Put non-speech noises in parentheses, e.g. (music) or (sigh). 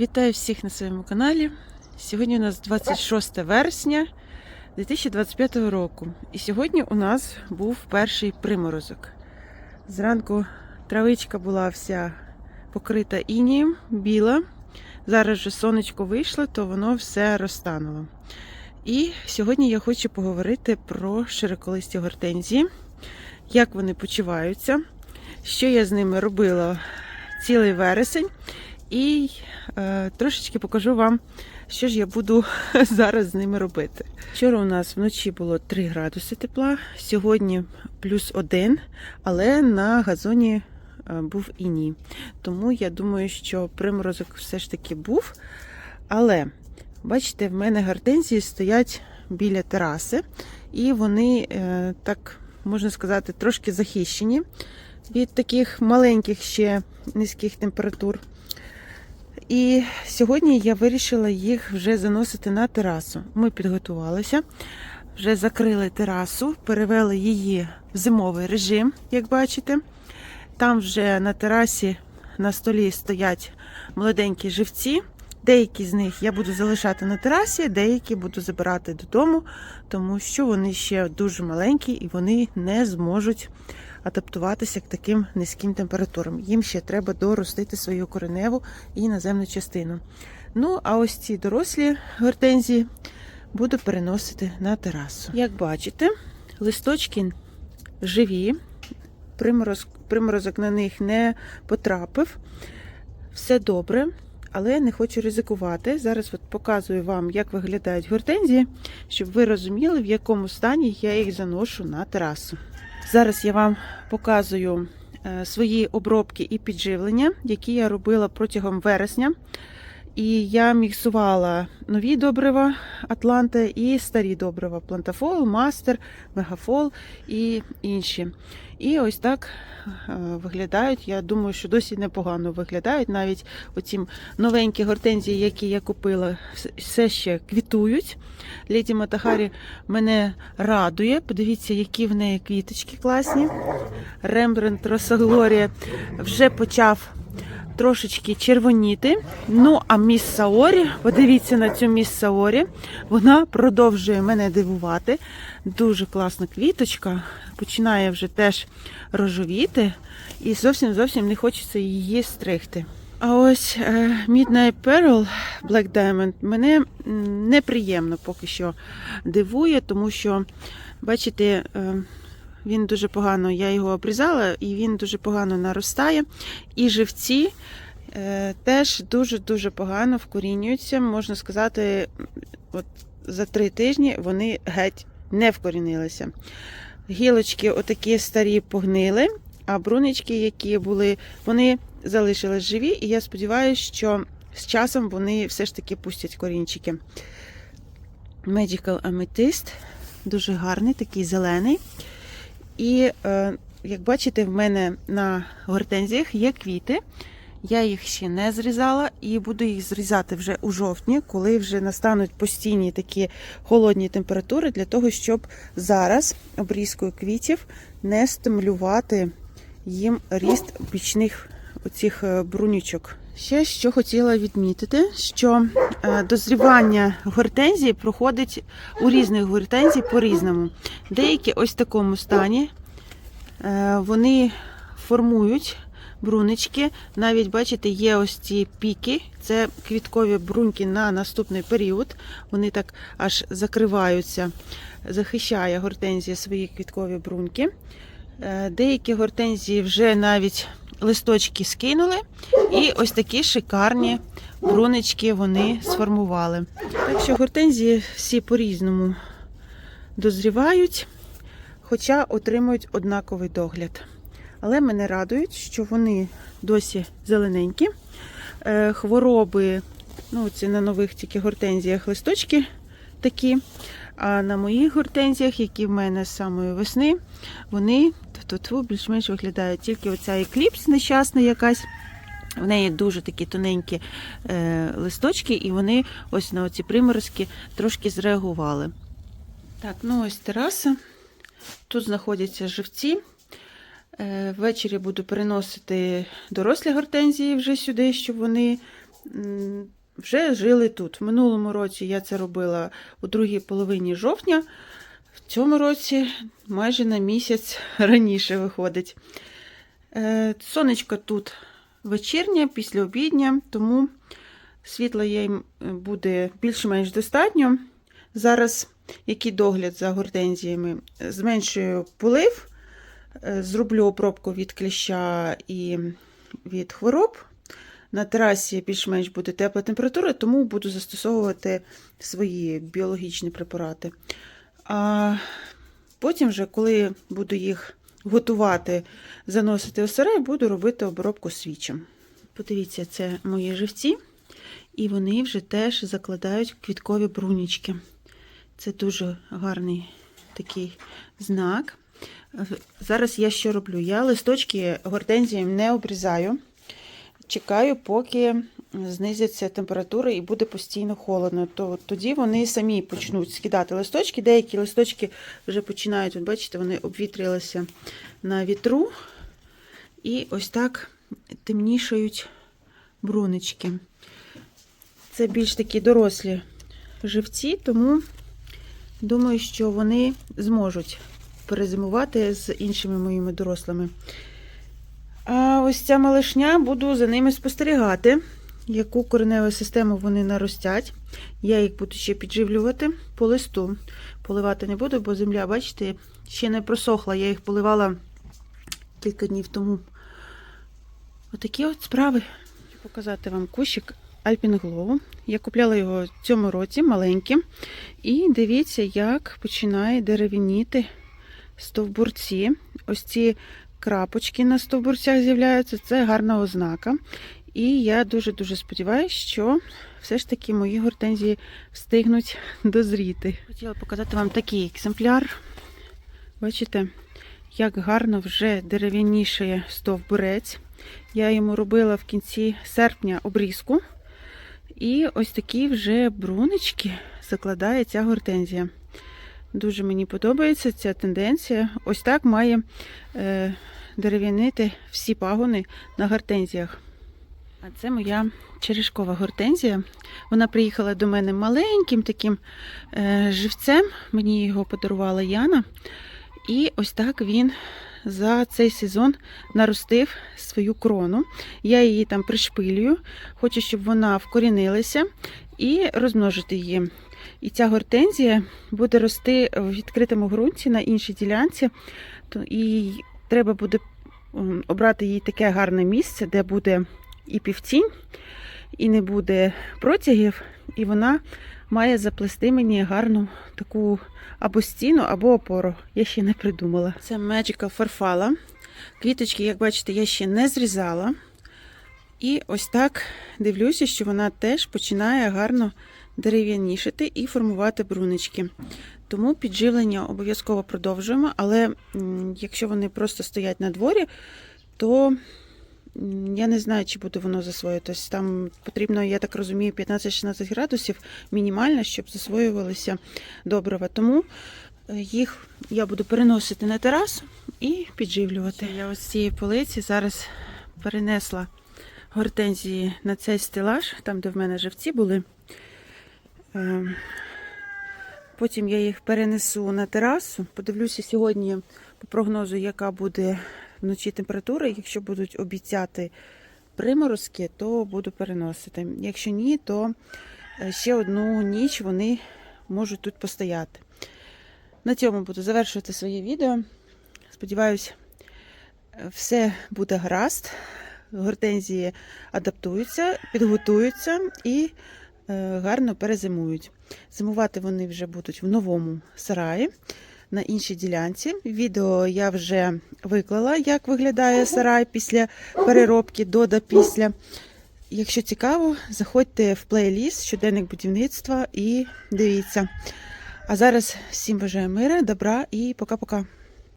Вітаю всіх на своєму каналі. Сьогодні у нас 26 вересня 2025 року. І сьогодні у нас був перший приморозок. Зранку травичка була вся покрита інієм, біла. Зараз же сонечко вийшло, то воно все розтануло. І сьогодні я хочу поговорити про широколисті гортензії, як вони почуваються, що я з ними робила цілий вересень. І е, трошечки покажу вам, що ж я буду (laughs) зараз з ними робити. Вчора у нас вночі було 3 градуси тепла, сьогодні плюс 1, але на газоні е, був іній. Тому я думаю, що приморозок все ж таки був. Але бачите, в мене гортензії стоять біля тераси, і вони е, так можна сказати трошки захищені від таких маленьких ще низьких температур. І сьогодні я вирішила їх вже заносити на терасу. Ми підготувалися, вже закрили терасу, перевели її в зимовий режим, як бачите. Там вже на терасі на столі стоять молоденькі живці. Деякі з них я буду залишати на терасі, деякі буду забирати додому, тому що вони ще дуже маленькі і вони не зможуть адаптуватися к таким низьким температурам. Їм ще треба доростити свою кореневу і наземну частину. Ну, а ось ці дорослі гортензії буду переносити на терасу. Як бачите, листочки живі, примороз, приморозок на них не потрапив. Все добре, але не хочу ризикувати. Зараз от показую вам, як виглядають гортензії, щоб ви розуміли, в якому стані я їх заношу на терасу. Зараз я вам показую е, свої обробки і підживлення, які я робила протягом вересня. І я міксувала нові добрива Атланта і старі добрива Плантафол, Мастер, Мегафол і інші. І ось так е, виглядають. Я думаю, що досі непогано виглядають. Навіть оці новенькі гортензії, які я купила, все ще квітують. Леді Матахарі мене радує. Подивіться, які в неї квіточки класні. Рембрандт Росоглорія вже почав трошечки червоніти. Ну, а міс Саорі, подивіться на цю міс Саорі, вона продовжує мене дивувати. Дуже класна квіточка, починає вже теж рожовіти, і зовсім зовсім не хочеться її стригти. А ось е, Midnight Pearl Black Diamond мене неприємно поки що дивує, тому що, бачите, е, він дуже погано, я його обрізала, і він дуже погано наростає. І живці е, теж дуже-дуже погано вкорінюються. Можна сказати, от за три тижні вони геть не вкорінилися. Гілочки отакі старі погнили, а брунички, які були, вони залишились живі, і я сподіваюся, що з часом вони все ж таки пустять корінчики. Magical Amethyst, дуже гарний, такий зелений. І, е, як бачите, в мене на гортензіях є квіти. Я їх ще не зрізала і буду їх зрізати вже у жовтні, коли вже настануть постійні такі холодні температури, для того, щоб зараз обрізкою квітів не стимулювати їм ріст бічних оцих е, брунючок. Ще що хотіла відмітити, що е, дозрівання гортензії проходить у різних гортензій по-різному. Деякі ось в такому стані е, вони формують брунички. Навіть, бачите, є ось ці піки, це квіткові бруньки на наступний період. Вони так аж закриваються, захищає гортензія свої квіткові бруньки. Е, Деякі гортензії вже навіть листочки скинули, і ось такі шикарні брунички вони сформували. Так що гортензії всі по-різному дозрівають, хоча отримують однаковий догляд. Але мене радують, що вони досі зелененькі. Е, Хвороби, ну, це на нових тільки гортензіях листочки такі. А на моїх гортензіях, які в мене з самої весни, вони більш-менш виглядають. Тільки оця екліпс нещасна якась. В неї дуже такі тоненькі е, листочки, і вони ось на оці приморозки трошки зреагували. Так, ну ось тераса. Тут знаходяться живці. Е, ввечері буду переносити дорослі гортензії вже сюди, щоб вони вже жили тут. В минулому році я це робила у другій половині жовтня. В цьому році майже на місяць (laughs) раніше виходить. Е, Сонечко тут вечірнє, післяобіднє, тому світла їм буде більш-менш достатньо. Зараз який догляд за гортензіями? Зменшую полив, е, зроблю обробку від кліща і від хвороб. На терасі більш-менш буде тепла температура, тому буду застосовувати свої біологічні препарати. А потім, вже, коли буду їх готувати, заносити у сарай, буду робити обробку свічем. Подивіться, це мої живці, і вони вже теж закладають квіткові брунічки. Це дуже гарний такий знак. Зараз я що роблю? Я листочки гортензіям не обрізаю. Чекаю, поки знизиться температура і буде постійно холодно. То тоді вони самі почнуть скидати листочки. Деякі листочки вже починають, от бачите, вони обвітрилися на вітру. І ось так темнішають брунички. Це більш такі дорослі живці, тому думаю, що вони зможуть перезимувати з іншими моїми дорослими. А ось ця малишня, буду за ними спостерігати, яку кореневу систему вони наростять. Я їх буду ще підживлювати по листу. Поливати не буду, бо земля, бачите, ще не просохла. Я їх поливала кілька днів тому. Отакі от справи. Хочу показати вам кущик Альпінглоу. Я купляла його в цьому році маленьким. І дивіться, як починає дерев'яніти стовбурці. Ось ці крапочки на стовбурцях з'являються. Це гарна ознака. І я дуже-дуже сподіваюся, що все ж таки мої гортензії встигнуть дозріти. Хотіла показати вам такий екземпляр. Бачите, як гарно вже дерев'янішає стовбурець. Я йому робила в кінці серпня обрізку. І ось такі вже брунички закладає ця гортензія. Дуже мені подобається ця тенденція. Ось так має е, дерев'янити всі пагони на гортензіях. А це моя черешкова гортензія. Вона приїхала до мене маленьким таким е, живцем. Мені його подарувала Яна. І ось так він за цей сезон наростив свою крону. Я її там пришпилюю, хочу, щоб вона вкорінилася і розмножити її. І ця гортензія буде рости в відкритому ґрунті на іншій ділянці. І треба буде обрати їй таке гарне місце, де буде і півтінь, і не буде протягів, і вона має заплести мені гарну таку або стіну, або опору. Я ще не придумала. Це Magical фарфала. Квіточки, як бачите, я ще не зрізала. І ось так дивлюся, що вона теж починає гарно дерев'янішити і формувати брунички. Тому підживлення обов'язково продовжуємо, але якщо вони просто стоять на дворі, то я не знаю, чи буде воно засвоїтись. Там потрібно, я так розумію, 15-16 градусів мінімально, щоб засвоювалися добрива. Тому е, їх я буду переносити на терасу і підживлювати. Я ось з цієї полиці зараз перенесла гортензії на цей стелаж, там, де в мене живці були. Потім я їх перенесу на терасу. Подивлюся сьогодні по прогнозу, яка буде вночі температура. Якщо будуть обіцяти приморозки, то буду переносити. Якщо ні, то е, ще одну ніч вони можуть тут постояти. На цьому буду завершувати своє відео. Сподіваюсь, все буде гаразд. Гортензії адаптуються, підготуються і гарно перезимують. Зимувати вони вже будуть в новому сараї на іншій ділянці. Відео я вже виклала, як виглядає сарай після переробки до да після. Якщо цікаво, заходьте в плейліст щоденник будівництва і дивіться. А зараз всім бажаю мира, добра і пока-пока.